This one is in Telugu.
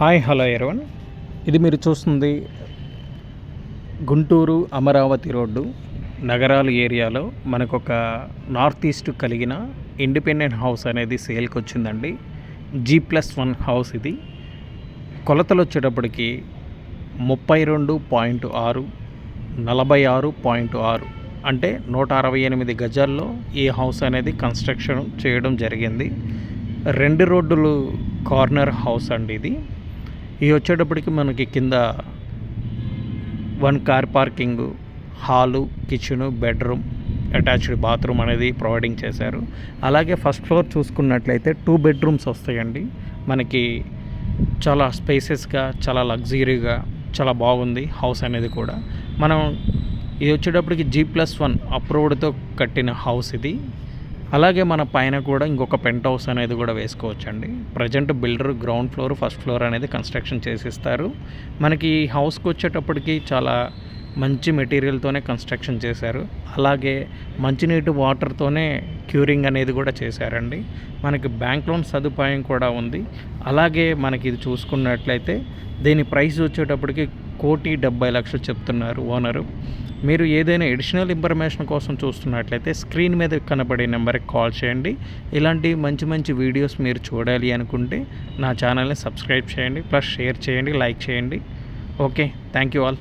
హాయ్ హలో ఎరవన్ ఇది మీరు చూస్తుంది గుంటూరు అమరావతి రోడ్డు. నగరాలు ఏరియాలో మనకు ఒక నార్త్ ఈస్ట్ కలిగిన ఇండిపెండెంట్ హౌస్ అనేది సేల్కి వచ్చిందండి. జీ ప్లస్ వన్ హౌస్ ఇది. కొలతలు వచ్చేటప్పటికి ముప్పై రెండు పాయింట్ ఆరు నలభై ఆరు పాయింట్ ఆరు అంటే నూట అరవై ఎనిమిది గజాల్లో ఈ హౌస్ అనేది కన్స్ట్రక్షన్ చేయడం జరిగింది. రెండు రోడ్డులు కార్నర్ హౌస్ అండి ఇది. ఇది వచ్చేటప్పటికి మనకి కింద one car parking hall kitchen bedroom attached bathroom అనేది ప్రొవైడింగ్ చేశారు. అలాగే ఫస్ట్ ఫ్లోర్ చూసుకున్నట్లయితే టూ బెడ్రూమ్స్ వస్తాయండి. మనకి చాలా స్పేసెస్గా చాలా లగ్జరీగా చాలా బాగుంది హౌస్ అనేది కూడా. మనం ఇది వచ్చేటప్పటికి జీ ప్లస్ వన్ అప్రూవ్డ్తో కట్టిన హౌస్ ఇది. అలాగే మన పైన కూడా ఇంకొక పెంట్ హౌస్ అనేది కూడా వేసుకోవచ్చండి. Present builder ground floor first floor అనేది కన్స్ట్రక్షన్ చేసిస్తారు. మనకి ఈ హౌస్కి వచ్చేటప్పటికి చాలా మంచి మెటీరియల్తోనే కన్స్ట్రక్షన్ చేశారు. అలాగే మంచినీటి వాటర్తోనే క్యూరింగ్ అనేది కూడా చేశారండి. మనకి బ్యాంక్ లోన్ సదుపాయం కూడా ఉంది. అలాగే మనకి ఇది చూసుకున్నట్లయితే దీని ప్రైస్ వచ్చేటప్పటికి కోటి డెబ్బై లక్షలు చెప్తున్నారు ఓనరు. మీరు ఏదైనా ఎడిషనల్ ఇన్ఫర్మేషన్ కోసం చూస్తున్నట్లయితే స్క్రీన్ మీద కనబడే నెంబర్కి కాల్ చేయండి. ఇలాంటి మంచి మంచి వీడియోస్ మీరు చూడాలి అనుకుంటే నా ఛానల్ని సబ్స్క్రైబ్ చేయండి ప్లస్ షేర్ చేయండి లైక్ చేయండి. Okay thank you all